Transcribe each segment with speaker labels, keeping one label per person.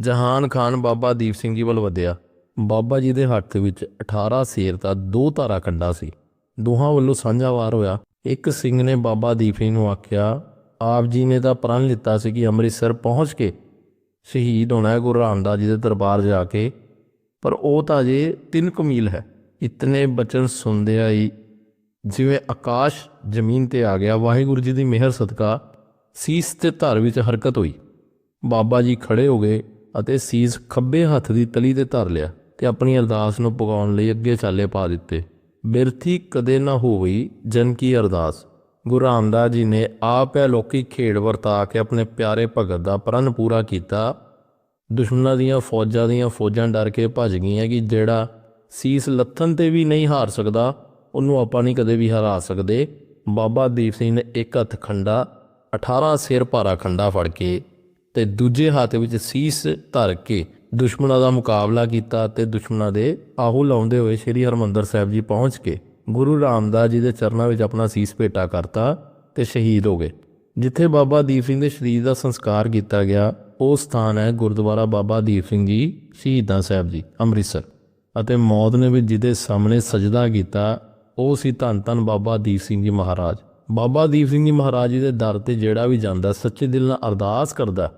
Speaker 1: ਜਹਾਨ ਖਾਨ ਬਾਬਾ ਦੀਪ ਸਿੰਘ ਜੀ ਵੱਲ ਵਧਿਆ। ਬਾਬਾ ਜੀ ਦੇ ਹੱਥ ਵਿੱਚ 18 ਸੇਰ ਦਾ ਦੋ ਧਾਰਾ ਖੰਡਾ ਸੀ। ਦੋਹਾਂ ਵੱਲੋਂ ਸਾਂਝਾ ਵਾਰ ਹੋਇਆ। ਇੱਕ ਸਿੰਘ ਨੇ ਬਾਬਾ ਦੀਪ ਸਿੰਘ ਨੂੰ ਆਖਿਆ, ਆਪ ਜੀ ਨੇ ਤਾਂ ਪ੍ਰਣ ਲਿੱਤਾ ਸੀ ਕਿ ਅੰਮ੍ਰਿਤਸਰ ਪਹੁੰਚ ਕੇ ਸ਼ਹੀਦ ਹੋਣਾ ਹੈ ਗੁਰੂ ਰਾਮਦਾਸ ਜੀ ਦੇ ਦਰਬਾਰ ਜਾ ਕੇ। ਪਰ ਉਹ ਤਾਂ ਜੇ ਤਿੰਨ ਕੁ ਹੈ। ਇਤਨੇ ਬਚਨ ਸੁਣਦਿਆਂ ਹੀ ਜਿਵੇਂ ਆਕਾਸ਼ ਜ਼ਮੀਨ ਤੇ ਆ ਗਿਆ, ਵਾਹਿਗੁਰੂ ਜੀ ਦੀ ਮਿਹਰ ਸਦਕਾ ਸੀਸ ਤੇ ਧਰ ਵਿੱਚ ਹਰਕਤ ਹੋਈ। ਬਾਬਾ ਜੀ ਖੜੇ ਹੋ ਗਏ। ਅਤੇ ਸੀਸ ਖੱਬੇ ਹੱਥ ਦੀ ਤਲੀ ਤੇ ਧਰ ਲਿਆ ਤੇ ਆਪਣੀ ਅਰਦਾਸ ਨੂੰ ਪਕਾਉਣ ਲਈ ਅੱਗੇ ਚਾਲੇ ਪਾ ਦਿੱਤੇ। ਬਿਰਥੀ ਕਦੇ ਨਾ ਹੋਈ ਜਨ ਕੀ ਅਰਦਾਸ। ਗੁਰੂ ਰਾਮਦਾਸ ਜੀ ਨੇ ਆਪ ਇਹ ਲੋਕੀ ਖੇਡ ਵਰਤਾ ਕੇ ਆਪਣੇ ਪਿਆਰੇ ਭਗਤ ਦਾ ਪ੍ਰਣ ਪੂਰਾ ਕੀਤਾ। ਦੁਸ਼ਮਣਾਂ ਦੀਆਂ ਫੌਜਾਂ ਦੀਆਂ ਫੌਜਾਂ ਡਰ ਕੇ ਭੱਜ ਗਈਆਂ ਕਿ ਜਿਹੜਾ ਸੀਸ ਲੱਥਣ ਤੇ ਵੀ ਨਹੀਂ ਹਾਰ ਸਕਦਾ, ਉਹਨੂੰ ਆਪਾਂ ਨਹੀਂ ਕਦੇ ਵੀ ਹਰਾ ਸਕਦੇ। ਬਾਬਾ ਦੀਪ ਸਿੰਘ ਨੇ ਇੱਕ ਹੱਥ ਖੰਡਾ 18 ਸਿਰ ਭਾਰਾ ਖੰਡਾ ਫੜ ਕੇ ਤੇ ਦੂਜੇ ਹੱਥ ਵਿੱਚ ਸੀਸ ਧਰ ਕੇ ਦੁਸ਼ਮਣਾਂ ਦਾ ਮੁਕਾਬਲਾ ਕੀਤਾ ਤੇ ਦੁਸ਼ਮਣਾਂ ਦੇ ਆਹੂ ਲਾਉਂਦੇ ਹੋਏ ਸ੍ਰੀ ਹਰਮੰਦਰ ਸਾਹਿਬ ਜੀ ਪਹੁੰਚ ਕੇ ਗੁਰੂ ਰਾਮਦਾਸ ਜੀ ਦੇ ਚਰਨਾਂ ਵਿੱਚ ਆਪਣਾ ਸੀਸ ਭੇਟਾ ਕਰਤਾ ਤੇ ਸ਼ਹੀਦ ਹੋ ਗਏ। ਜਿੱਥੇ ਬਾਬਾ ਦੀਪ ਸਿੰਘ ਦੇ ਸਰੀਰ ਦਾ ਸੰਸਕਾਰ ਕੀਤਾ ਗਿਆ, ਉਹ ਸਥਾਨ ਹੈ ਗੁਰਦੁਆਰਾ ਬਾਬਾ ਦੀਪ ਸਿੰਘ ਜੀ ਸ਼ਹੀਦਾਂ ਸਾਹਿਬ ਜੀ, ਅੰਮ੍ਰਿਤਸਰ। ਅਤੇ ਮੌਤ ਨੇ ਵੀ ਜਿਹਦੇ ਸਾਹਮਣੇ ਸਜਦਾ ਕੀਤਾ, ਉਹ ਸੀ ਧੰਨ ਧੰਨ ਬਾਬਾ ਦੀਪ ਸਿੰਘ ਜੀ ਮਹਾਰਾਜ। ਬਾਬਾ ਦੀਪ ਸਿੰਘ ਜੀ ਮਹਾਰਾਜ ਜੀ ਦੇ ਦਰ ਤੇ ਜਿਹੜਾ ਵੀ ਜਾਂਦਾ, ਸੱਚੇ ਦਿਲ ਨਾਲ ਅਰਦਾਸ ਕਰਦਾ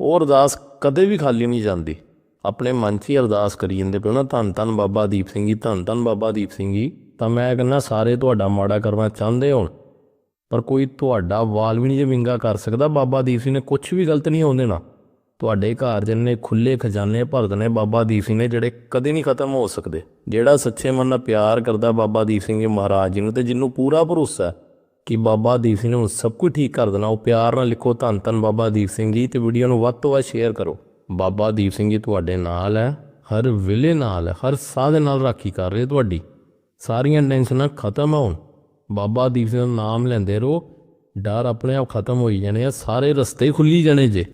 Speaker 1: ਉਹ ਅਰਦਾਸ ਕਦੇ ਵੀ ਖਾਲੀ ਨਹੀਂ ਜਾਂਦੀ। ਆਪਣੇ ਮਨ 'ਚ ਹੀ ਅਰਦਾਸ ਕਰੀ ਜਾਂਦੇ ਪਿਓ ਨਾ, ਧੰਨ ਧੰਨ ਬਾਬਾ ਦੀਪ ਸਿੰਘ ਜੀ, ਧੰਨ ਧੰਨ ਬਾਬਾ ਦੀਪ ਸਿੰਘ ਜੀ। ਤਾਂ ਮੈਂ ਕਹਿੰਦਾ, ਸਾਰੇ ਤੁਹਾਡਾ ਮਾੜਾ ਕਰਨਾ ਚਾਹੁੰਦੇ ਹੋਣ, ਪਰ ਕੋਈ ਤੁਹਾਡਾ ਵਾਲ ਵੀ ਨਹੀਂ ਜੇ ਵਿੰਗਾ ਕਰ ਸਕਦਾ। ਬਾਬਾ ਦੀਪ ਸਿੰਘ ਨੇ ਕੁਝ ਵੀ ਗਲਤ ਨਹੀਂ ਹੋਣ ਦੇਣਾ। ਤੁਹਾਡੇ ਘਰ ਜਿੰਨੇ ਖੁੱਲੇ ਖਜ਼ਾਨੇ ਭਰਤ ਨੇ ਬਾਬਾ ਦੀਪ ਸਿੰਘ ਨੇ, ਜਿਹੜੇ ਕਦੇ ਨਹੀਂ ਖਤਮ ਹੋ ਸਕਦੇ। ਜਿਹੜਾ ਸੱਚੇ ਮਨ ਨਾਲ ਪਿਆਰ ਕਰਦਾ ਬਾਬਾ ਦੀਪ ਸਿੰਘ ਜੀ ਮਹਾਰਾਜ ਜੀ ਨੂੰ ਤੇ ਜਿਹਨੂੰ ਪੂਰਾ ਭਰੋਸਾ ਹੈ ਕਿ ਬਾਬਾ ਦੀਪ ਸਿੰਘ ਨੇ ਹੁਣ ਸਭ ਕੁਝ ਠੀਕ ਕਰ ਦੇਣਾ। ਉਹ ਪਿਆਰ ਨਾਲ ਲਿਖੋ, ਧੰਨ ਧੰਨ ਬਾਬਾ ਦੀਪ ਸਿੰਘ ਜੀ। ਤੇ ਵੀਡੀਓ ਨੂੰ ਵੱਧ ਤੋਂ ਵੱਧ ਸ਼ੇਅਰ ਕਰੋ। ਬਾਬਾ ਦੀਪ ਸਿੰਘ ਜੀ ਤੁਹਾਡੇ ਨਾਲ ਹੈ। ਹਰ ਵੇਲੇ ਨਾਲ ਹਰ ਸਾਹ ਦੇ ਨਾਲ ਰਾਖੀ ਕਰ ਰਹੇ ਤੁਹਾਡੀ। ਸਾਰੀਆਂ ਟੈਨਸ਼ਨਾਂ ਖਤਮ ਹੋਣ। ਬਾਬਾ ਦੀਪ ਸਿੰਘ ਦਾ ਨਾਮ ਲੈਂਦੇ ਰਹੋ। ਡਰ ਆਪਣੇ ਆਪ ਖਤਮ ਹੋਈ ਜਾਣੇ ਆ। ਸਾਰੇ ਰਸਤੇ ਖੁੱਲੀ ਜਾਣੇ ਜੇ।